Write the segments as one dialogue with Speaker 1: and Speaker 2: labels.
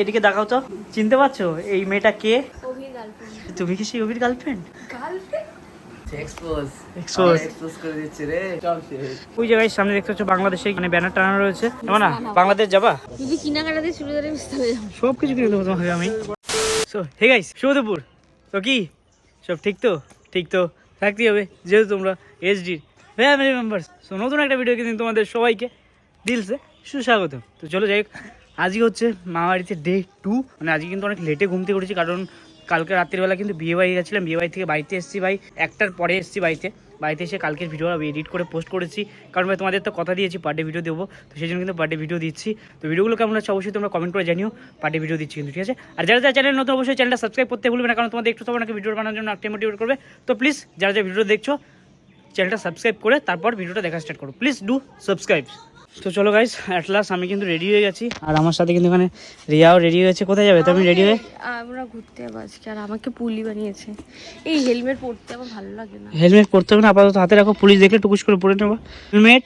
Speaker 1: এদিকে দেখাও তো। চিনতে পারছ? এই মেয়েটা কে? তুমি কি সেই অভির girlfriend
Speaker 2: girlfriend
Speaker 3: expose
Speaker 1: Expose.
Speaker 3: Expose করে দিচ্ছে রে। সব শেষ
Speaker 1: ওই জায়গায় সামনে দেখতে পাচ্ছ বাংলাদেশে মানে ব্যানার টানানো রয়েছে। যাব না বাংলাদেশ যাবা?
Speaker 2: যদি
Speaker 1: সব কিছু কিনে দেবো তোমাকে আমি। সো হে গাইস শুভ দুপুর তো কি? সব ঠিক তো? ঠিক তো? থাকতেই হবে, যেহেতু তোমরা এসডির ফ্যামিলি মেম্বার্স সো নতুন একটা ভিডিও কিন্তু তোমাদের সবাইকে দিলসে সুস্বাগত তো চলো যাই আজকে হচ্ছে মামাবাড়িতে ডে টু মানে আজকে কিন্তু অনেক লেটে ঘুমতে করেছি কারণ কালকে রাত্রিবেলা কিন্তু বিয়ে বাড়ি গেছিলাম, বিয়ে বাড়ি থেকে বাড়িতে এসেছি ভাই, একটার পরে এসেছি বাড়িতে। বাড়িতে এসে কালকের ভিডিও আমি এডিট করে পোস্ট করেছি। কারণ ভাই, তোমাদের তো কথা দিয়েছি পার্টে ভিডিও দেবো। তো সেই জন্য কিন্তু পার্টে ভিডিও দিচ্ছি। তো ভিডিওগুলো কেমন আছে অবশ্যই তোমরা কমেন্ট করে জানিও পার্টি ভিডিও দিচ্ছি কিন্তু, ঠিক আছে? আর যারা যারা চ্যানেল নতুন, অবশ্যই চ্যানেলটা সাবস্ক্রাইব করতে ভুলবে না, কারণ তোমাদের একটু তোমার ভিডিও বানানোর জন্য একটা মোটিভেট করবে। তো প্লিজ যারা যারা ভিডিও দেখছ চ্যানেলটা সাবস্ক্রাইব করে, তারপর ভিডিওটা দেখা স্টার্ট করো। প্লিজ ডু সাবস্ক্রাইব তো চলো গাইস অ্যাট লাস্ট আমি কিন্তু রেডি হয়ে গেছি। আর আমার সাথে কিন্তু ওখানে রিয়াও রেডি হয়েছে কোথায় যাবে? তুমি রেডি হয়ে?
Speaker 2: আমরা ঘুরতে যাব আজকে আর আমাকে পুলি বানিয়েছে। এই হেলমেট পরতে আমার ভালো লাগে না।
Speaker 1: হেলমেট পরতে হবে না আপাতত হাতে রাখো পুলিশ দেখলে টুকুস করে পরে নেব। হেলমেট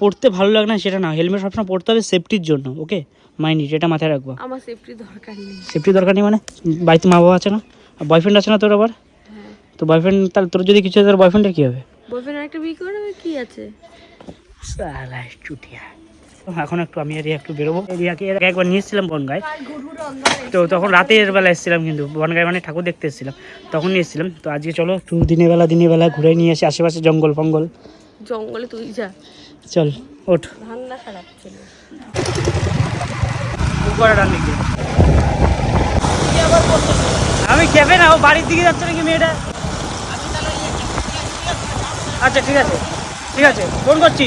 Speaker 1: পরতে ভালো লাগে না সেটা না। হেলমেট সবসময় পরতে হবে সেফটির জন্য ওকে মাইন্ড এটা মাথায় রাখব।
Speaker 2: আমার সেফটি দরকার নেই।
Speaker 1: সেফটি দরকার নেই মানে? বাড়িতে মা বাবা আছে না? বয়ফ্রেন্ড আছে না তোর আবার?
Speaker 2: হ্যাঁ।
Speaker 1: তো বয়ফ্রেন্ড তাহলে তোর যদি কিছু হয় তোর বয়ফ্রেন্ডের কী হবে?
Speaker 2: বয়ফ্রেন্ড একটা বিয়ে করে কি আছে?
Speaker 1: সালা চুটিয়া। এখন একটু আমি এরিয়া একটু বেরোবো। এরিয়াকে এর একবার নিয়ে এসেছিলাম বনগায় তো তখন রাতের বেলা এসেছিলাম কিন্তু বনগায় মানে ঠাকুর দেখতে এসেছিলাম তখন নিয়ে এসেছিলাম তো আজকে চলো একটু দিনের বেলা দিনের বেলা ঘুরে নিয়ে আসি আশেপাশে জঙ্গল ফঙ্গল।
Speaker 2: জঙ্গলে তুই যা।
Speaker 1: চল ওঠ।
Speaker 2: খারাপ ছিল।
Speaker 1: আমি খেপে না ও বাড়ির দিকে যাচ্ছে নাকি মেয়েটা? আচ্ছা ঠিক আছে। ঠিক আছে ফোন করছি।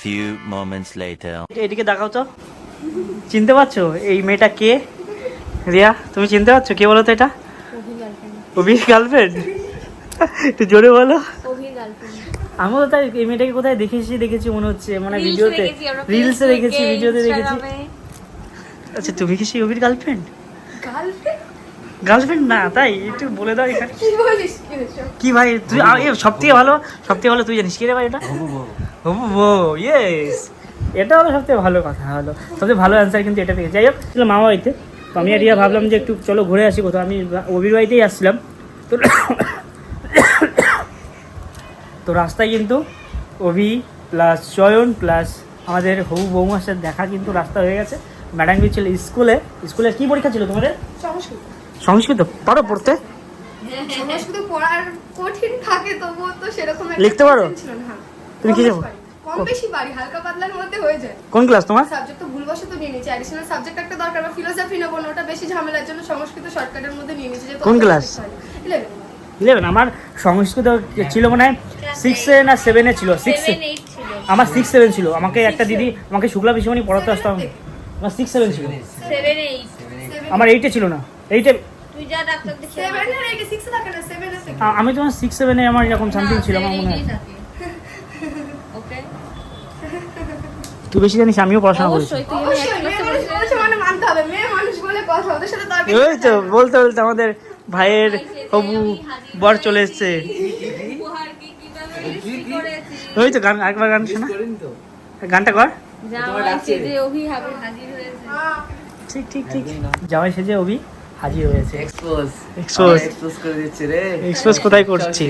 Speaker 4: few moments later.
Speaker 1: এদিকে দেখাও তো। চিনতে পারছ? এই মেয়েটা কে? রিয়া তুমি চিনতে পারছ? কে বলো তো এটা? অভির গার্লফ্রেন্ড একটু জোরে বলো।
Speaker 2: অভি গার্লফ্রেন্ড
Speaker 1: আমিও তো তাই এই মেয়েটাকে কোথায় দেখেছি দেখেছি মনে হচ্ছে মানে ভিডিওতে রিলসে দেখেছি ভিডিওতে দেখেছি আচ্ছা তুমি কি সেই অভির গার্লফ্রেন্ড
Speaker 2: গার্লফ্রেন্ড
Speaker 1: গার্লফ্রেন্ড না তাই একটু বলে দাও এখানে।
Speaker 2: কি বলিস কি হয়েছে?
Speaker 1: কি ভাই তুই সব থেকে ভালো সব থেকে ভালো তুই জানিস কি রে ভাই এটা? বউ ইয়েস এটা হলো সবথেকে ভালো কথা হলো সবথেকে ভালো অ্যান্সার কিন্তু এটা পেয়েছি। যাই হোক ছিল মামা বাড়িতে। তো আমি আর রিয়া ভাবলাম যে একটু চলো ঘুরে আসি কোথাও। আমি অবির বাড়িতেই আসছিলাম। তো তো রাস্তায় কিন্তু অভি প্লাস চয়ন প্লাস আমাদের হবু বৌমার সাথে দেখা কিন্তু রাস্তা হয়ে গেছে। ম্যাডাম ছিল স্কুলে। স্কুলে কি পরীক্ষা ছিল তোমাদের?
Speaker 5: সংস্কৃত।
Speaker 1: সংস্কৃত? পারো পড়তে।
Speaker 5: সংস্কৃত পড়ার কঠিন থাকে তবুও তো সেরকম
Speaker 1: লিখতে পারো? তুমি কি যাব?
Speaker 5: কম বেশি পারি হালকা পাতলার মধ্যে হয়ে যায়।
Speaker 1: কোন ক্লাস তোমার?
Speaker 5: সাবজেক্ট তো ভুলবশত নিয়ে নিয়েছি অ্যাডিশনাল সাবজেক্ট একটা দরকার বা ফিলোসফি নেব না ওটা বেশি ঝামেলার জন্য সংস্কৃত শর্টকাটের মধ্যে নিয়ে নিয়েছি যে
Speaker 1: কোন class?
Speaker 5: ইলেভেন
Speaker 1: ইলেভেন আমার সংস্কৃত ছিল মনে হয় সিক্সে না সেভেনে ছিল? সিক্স আমার সিক্স সেভেন ছিল। আমাকে একটা দিদি আমাকে শুক্লা বিষয়মণি পড়াতে আসতাম আমার সিক্স সেভেন ছিল।
Speaker 2: সেভেন এইট
Speaker 1: আমার এইটে ছিল না। এইটে
Speaker 2: তুই যা ডাক্তার দেখে
Speaker 5: সেভেন আর এইটে সিক্সে থাকে না সেভেনে থাকে।
Speaker 1: আমি তোমার সিক্স সেভেনে আমার এরকম সামথিং ছিল আমার মনে হয়
Speaker 2: ওকে
Speaker 1: তুই বেশি জানিস আমিও পড়াশোনা করেছি
Speaker 2: অবশ্যই তুই
Speaker 5: অবশ্যই মেয়ে মানুষ বলেছে মানে মানতে হবে মেয়ে মানুষ বলে কথা ওদের সাথে তর্ক
Speaker 1: ওই তো বলতে বলতে আমাদের ভাইয়ের হবু বর চলে এসছে
Speaker 2: উপহার কি কীভাবে কি করেছিস
Speaker 1: ওই তো গান একবার গান শোনা গানটা কর ঠিক ঠিক ঠিক জামাই সেজে অভি হাজির হয়েছে
Speaker 3: এক্সপোজ. এক্সপোজ করে দিচ্ছে রে
Speaker 1: এক্সপোজ কোথায় করছি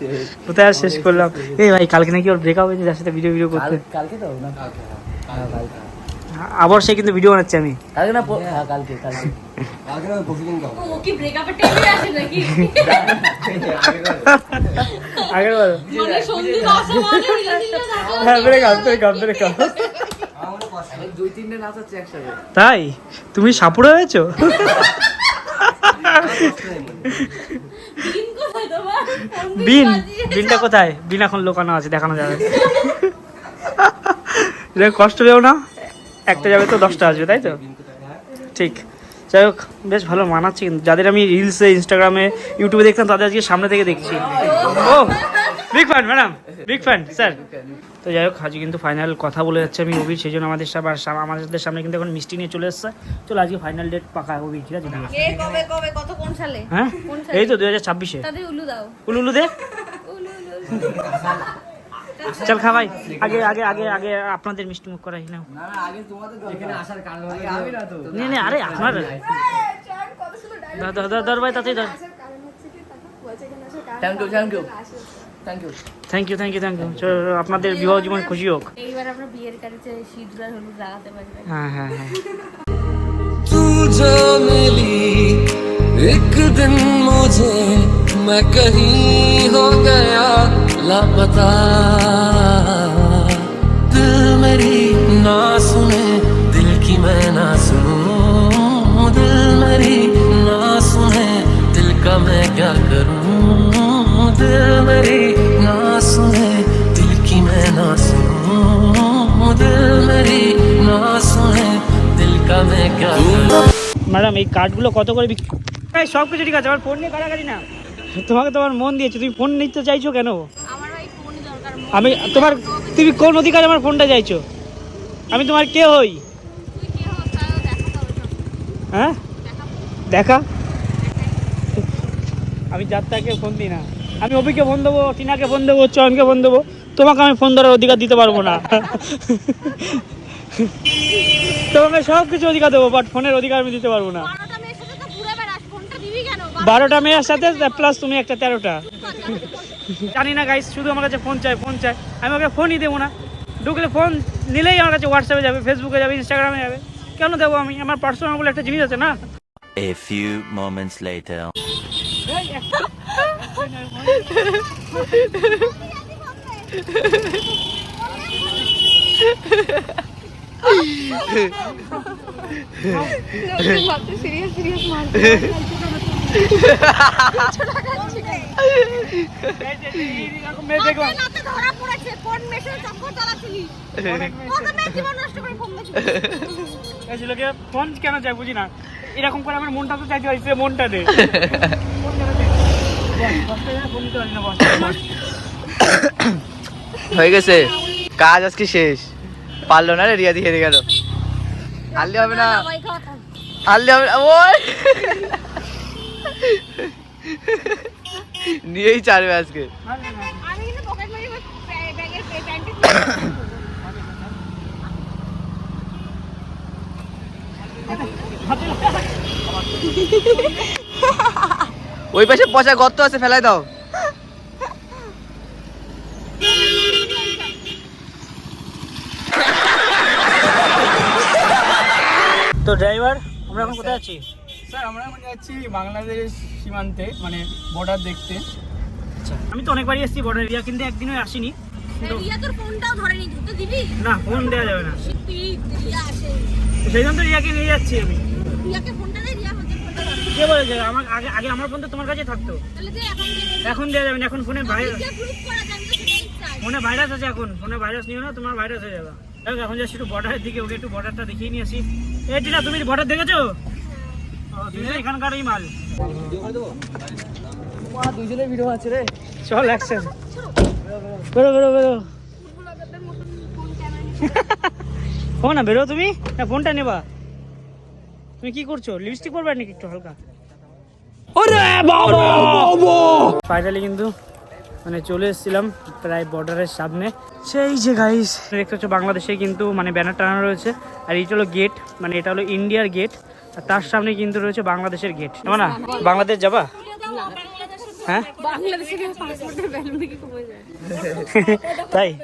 Speaker 3: শেষ
Speaker 1: কোথায় আর শেষ করলাম এই ভাই কালকে নাকি ওর ব্রেকআপ হয়েছে যার সাথে ভিডিও ভিডিও করতে
Speaker 3: কালকে তো না হ্যাঁ কালকে
Speaker 1: আবার সে কিন্তু ভিডিও বানাচ্ছে আমি।
Speaker 3: কালকে না হ্যাঁ কালকে কালকে।
Speaker 2: ও কি ব্রেকআপে টেনে আছে নাকি?
Speaker 1: আগের বার।
Speaker 2: মানে সন্ধি দেখো
Speaker 1: হ্যাঁ ব্রেকআপ তাই? তুমি সাপুড়ে হয়েছো? বিন বিনটা কোথায়? বিন এখন লোকানো আছে দেখানো যাবে। এটা কষ্ট পেও না? একটা যাবে তো দশটা আসবে তাই তো? ঠিক। যাই হোক বেশ ভালো মানাচ্ছে কিন্তু। যাদের আমি রিলসে ইনস্টাগ্রামে ইউটিউবে দেখতাম তাদের আজকে সামনে থেকে দেখছি। ও big fan madam big fan sir তো যাই হোক আজকে কিন্তু ফাইনাল কথা বলে যাচ্ছে আমি অভির সেই জন্য আমাদের সামনে আমাদের সামনে কিন্তু এখন মিষ্টি নিয়ে চলে এসছে। চলো আজকে ফাইনাল ডেট পাকা অভির ঠিক আছে? হ্যাঁ? এই তো দু হাজার ছাব্বিশে।
Speaker 2: উলু দাও।
Speaker 1: উলু উলু দে। চল খা ভাই আগে আগে আগে আগে আপনাদের মিষ্টি মুখ করাই নাও
Speaker 3: না না আগে তোমাদের এখানে আসার কারণ হলো আমি না তো
Speaker 1: নে নে আরে আপনার
Speaker 5: চান কত সুন্দর dialogue
Speaker 1: ধর ধর ধর ধর ভাই তাতেই ধর
Speaker 5: আসার কারণ হচ্ছে কি তাকে বলছে এখানে আসার কারণ
Speaker 3: থ্যাংক ইউ থ্যাংক ইউ
Speaker 5: আসে
Speaker 3: thank you
Speaker 1: thank you thank you thank you আপনাদের বিবাহ জীবন খুশি হোক
Speaker 2: এইবার আমরা বিয়ের কাছে সিঁদুর আর হলুদ লাগাতে পারবে
Speaker 1: হ্যাঁ হ্যাঁ হ্যাঁ
Speaker 6: तू जो मिली एक दिन मुझे मैं कहीं हो गया
Speaker 1: ম্যাডাম এই কার্ডগুলো কত করে বিক্রি সব কিছু ঠিক আছে আমার ফোন নিয়ে কাটাকাটি না। তোমাকে তোমার মন দিয়েছে তুমি ফোন নিতে চাইছো কেন?
Speaker 2: আমার ভাই ফোন দরকার
Speaker 1: আমি তোমার তুমি কোন অধিকারে আমার ফোনটা চাইছো? আমি তোমার কে হই। হ্যাঁ? দেখা আমি যাত্রাকে ফোন দিই না। আমি অভিকে ফোন দেবো টিনাকে ফোন দেবো চয়নকে ফোন দেবো। তোমাকে আমি ফোন ধরার অধিকার দিতে পারব না। তোমাকে সব কিছু অধিকার দেবো বাট ফোনের অধিকার আমি দিতে পারব না।
Speaker 2: বারোটা মেয়ের সাথে তো ঘুরে বেড়াস ফোনটা দিবি কেন?
Speaker 1: বারোটা মেয়ের সাথে প্লাস তুমি একটা তেরোটা। জানি না গাইস শুধু আমার কাছে ফোন চাই ফোন চাই। আমি ওকে ফোনই দেবো না। ঢুকলে ফোন নিলেই আমার কাছে হোয়াটসঅ্যাপে যাবে ফেসবুকে যাবে ইনস্টাগ্রামে যাবে। কেন দেবো আমি? আমার পার্সোনাল বলে একটা জিনিস আছে না?
Speaker 4: A few moments later.
Speaker 5: ভাবতে
Speaker 2: ফোন
Speaker 1: কেন চাই বুঝি না এরকম করে আমার মনটা তো চাইতে হয়েছে মনটা দে।
Speaker 3: হয়ে গেছে কাজ আজকে শেষ পারল না রে রিয়া দিয়ে গেল। আনলে হবে না। আনলে হবে না, ওই। নিয়েই ছাড়বে আজকে। ওই পাশে পচা গর্ত আছে, ফেলাই দাও।
Speaker 1: তো ড্রাইভার আমরা এখন কোথায় আছি?
Speaker 7: স্যার আমরা এখন যাচ্ছি বাংলাদেশ সীমান্তে মানে বর্ডার দেখতে।
Speaker 1: আচ্ছা আমি তো অনেকবারই এসেছি বর্ডার এরিয়া কিন্তু একদিনও আসিনি। কিন্তু
Speaker 2: রিয়া তোর ফোনটাও ধরেনি ধরতে দিবি?
Speaker 1: না ফোন দেওয়া যাবে না। সেই জন্য তো রিয়াকে নিয়ে যাচ্ছি আমি। কে বলেছে? আমার আগে আগে আমার ফোন তো তোমার কাছে থাকতো।
Speaker 2: এখন
Speaker 1: দেওয়া যাবে না এখন ফোনে ভাইরাস ফোনে ভাইরাস আছে এখন। ফোনে ভাইরাস নিও না তোমার ভাইরাস হয়ে যাবে। দেখ এখন যাচ্ছি একটু বর্ডারের দিকে ওকে একটু বর্ডারটা দেখিয়ে নিয়ে আসি। এই টিনা তুমি বর্ডার দেখেছ? তো এখানকারই মাল।
Speaker 3: ভিডিও আছে রে।
Speaker 1: চল অ্যাকশন বেরো বেরো বেরো। ফোন না বেরো তুমি? না ফোনটা নেবা। তুমি কি করছ? লিপস্টিক পরবে নাকি একটু হালকা? ফাইনালি কিন্তু মানে চলে এসেছিলাম প্রায় বর্ডারের সামনে। সেই যে গাইস দেখতে হচ্ছে বাংলাদেশে কিন্তু মানে ব্যানার টানানো রয়েছে। আর এইটা হলো গেট মানে এটা হলো ইন্ডিয়ার গেট আর তার সামনে কিন্তু রয়েছে বাংলাদেশের গেট না বাংলাদেশ যাবা? হ্যাঁ? তাই।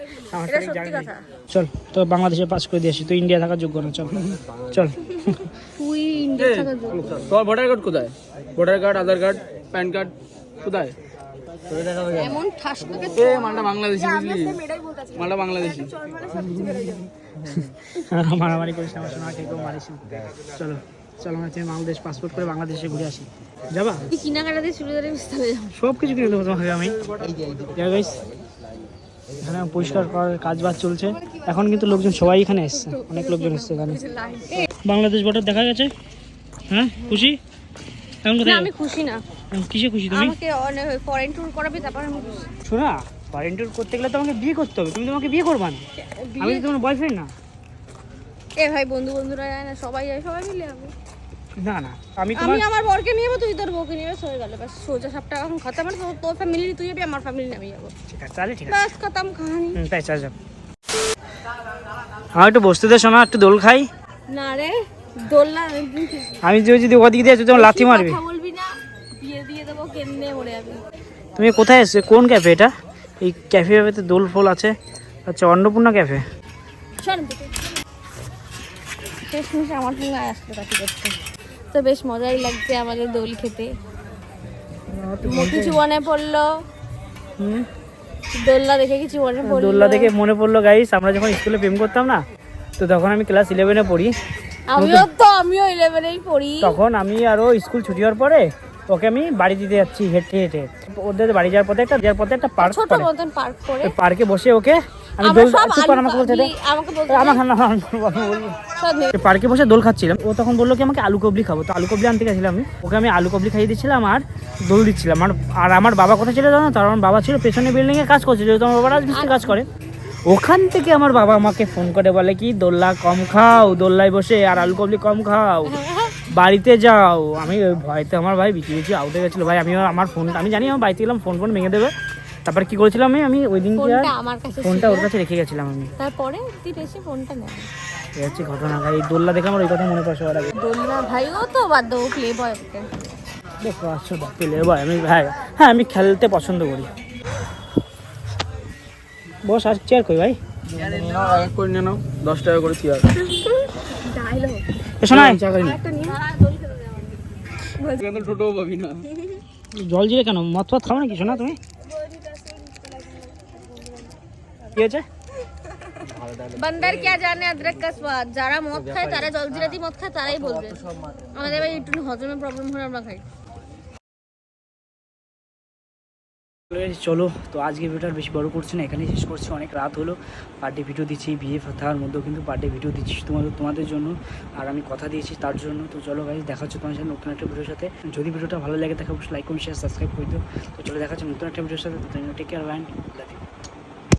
Speaker 1: চল তো বাংলাদেশে পাস করে দিয়ে আসি। তুই ইন্ডিয়া থাকার যোগ্য না চল। চল।
Speaker 7: ভোটার কার্ড কোথায়? Voter card Aadhaar card PAN card কোথায়?
Speaker 2: এমন ঠাস তোকে
Speaker 7: এ মালটা বাংলাদেশি বুঝলি? মালটা বাংলাদেশি।
Speaker 1: মারামারি করিস আমার শোনা কেউ মারিস চলো চলো আমরা বাংলাদেশ পাসপোর্ট করে বাংলাদেশে ঘুরে আসি। যাবা?
Speaker 2: তুই কেনাকাটা দিয়ে
Speaker 1: সব কিছু কিনে দেবো তোমাকে আমি। এখানে পরিষ্কার করার কাজ বাজ চলছে। এখন কিন্তু লোকজন সবাই এখানে এসছে। অনেক লোকজন এসছে এখানে। বাংলাদেশ বর্ডার দেখা গেছে? হ্যাঁ খুশি?
Speaker 2: না আমি খুশি না।
Speaker 1: কিসে খুশি তুমি?
Speaker 2: আমাকে অনেক ফরেন ট্যুর করাবি তারপর আমি খুশি।
Speaker 1: শোনা ফরেন ট্যুর করতে গেলে তো বিয়ে করতে হবে। তুমি তোমাকে বিয়ে করবা না। আমি তো তোমার বয়ফ্রেন্ড না।
Speaker 2: এ ভাই বন্ধু বন্ধুরা যায় না সবাই যায় সবাই মিলে যাবে
Speaker 1: না না আমি
Speaker 2: আমি আমার বরকে নিয়ে যাব তুই তোর বউকে নিয়ে যাবে হয়ে গেল। ব্যাস সোজা সবটা এখন খতম মানে তোর- ফ্যামিলি তুই যাবি আমার ফ্যামিলি আমি যাব।
Speaker 1: ঠিক আছে তাহলে ঠিক আছে।
Speaker 2: ব্যাস খতম কাহানি
Speaker 1: তাই চল যাও আমার একটু বসতে দে শোনা একটু দোল খাই।
Speaker 2: না রে। দোলনা
Speaker 1: আমি যদি যদি ওদিকে দিয়ে তোমার লাথি মারবে?
Speaker 2: কথা বলবি না বিয়ে দিয়ে দেবো কেমনে মরে যাবে?
Speaker 1: তুমি কোথায় এসছো? কোন ক্যাফে এটা? এই ক্যাফে ক্যাফেতে দোল ফোল আছে। আচ্ছা অন্নপূর্ণা ক্যাফে
Speaker 2: শেষমেশ আমার সঙ্গে আসতে কাটি করতে তো বেশ মজাই লাগছে আমাদের দোল খেতে। কিছু মনে পড়ল? দেখে কিছু মনে পড়ল?
Speaker 1: দোল্লা দেখে মনে পড়ল গাইস আমরা যখন স্কুলে প্রেম করতাম না তো তখন আমি ক্লাস ইলেভেনে পড়ি।
Speaker 2: আমিও তো আমিও ইলেভেনেই পড়ি।
Speaker 1: তখন আমি আরও স্কুল ছুটি হওয়ার পরে ওকে আমি বাড়ি দিতে যাচ্ছি হেঁটে হেঁটে। ওদের বাড়ি যাওয়ার পথে একটা যাওয়ার পথে একটা পার্ক
Speaker 2: ছোট মতন পার্ক করে
Speaker 1: পার্কে বসে ওকে আমি দোল চুপ আমাকে বলতে দে।
Speaker 2: আমাকে বলতে
Speaker 1: আমার না, বলব পার্কে বসে দোল খাচ্ছিলাম। ও তখন বলল কি আমাকে আলু কবলি খাব। তো আলু কবলি আনতে গেছিলাম আমি। ওকে আমি আলু কবলি খাইয়ে দিচ্ছিলাম আর দোল দিচ্ছিলাম। আর আর আমার বাবা কোথায় ছিল জানো তার আমার বাবা ছিল পেছনে বিল্ডিং এ কাজ করছে। যেহেতু আমার বাবা রাজমিস্ত্রি কাজ করে। ওখান থেকে আমার বাবা আমাকে ফোন করে বলে কি দোল্লা কম খাও দোল্লায় বসে আর আলু কবলি কম খাও বাড়িতে যাও। আমি ওই ভয়তে আমার ভাই বিচি বিচি আউট হয়ে গেছিল। ভাই আমি আমার ফোন আমি জানি আমার বাড়িতে গেলাম ফোন ফোন ভেঙে দেবে। তারপর কি করেছিলাম আমি? আমি ওই দিন
Speaker 2: ফোনটা।
Speaker 1: ওর কাছে রেখে গেছিলাম আমি।
Speaker 2: তারপরে তুই এসে ফোনটা নেয়
Speaker 1: এই হচ্ছে ঘটনা। ভাই দোল্লা দেখে আমার ওই কথা মনে পড়ে সবার আগে।
Speaker 2: দোলনা ভাই তো বাদ দেবো প্লে বয়
Speaker 1: দেখো আসছো পেলে ভাই আমি ভাই। হ্যাঁ আমি খেলতে পছন্দ করি। বস আর চেয়ার কই ভাই?
Speaker 7: করে নিয়ে নাও দশ টাকা করে চেয়ার না।
Speaker 1: জল জিরে কেন? মদ ফদ খাও নাকি? শোনা তুমি? কি আছে
Speaker 2: বান্দার কে জানে অদরক কা স্বাদ যারা মদ খায় তারা জলজিরাতি মদ খায় তারাই বলবে। আমাদের ভাই একটু হজমের প্রবলেম হলে আমরা খাই।
Speaker 1: চলো তো আজকে ভিডিওটা বেশি বড় করছি না। এখানেই শেষ করছি। অনেক রাত হলো। পার্টি ভিডিও দিচ্ছি বিয়ে থাকার মধ্যেও কিন্তু পার্টি ভিডিও দিচ্ছি তোমাদের তোমাদের জন্য। আর আমি কথা দিয়েছি তার জন্য। তো চলো ভাই দেখা হচ্ছে তোমার সাথে নতুন একটা ভিডিওর সাথে। যদি ভিডিওটা ভালো লাগে দেখা অবশ্যই লাইক করুন শেয়ার সাবস্ক্রাইব করে দিও। তো চলো, দেখা হচ্ছে নতুন একটা ভিডিওর সাথে। তো টেক কেয়ার ব্যান্ড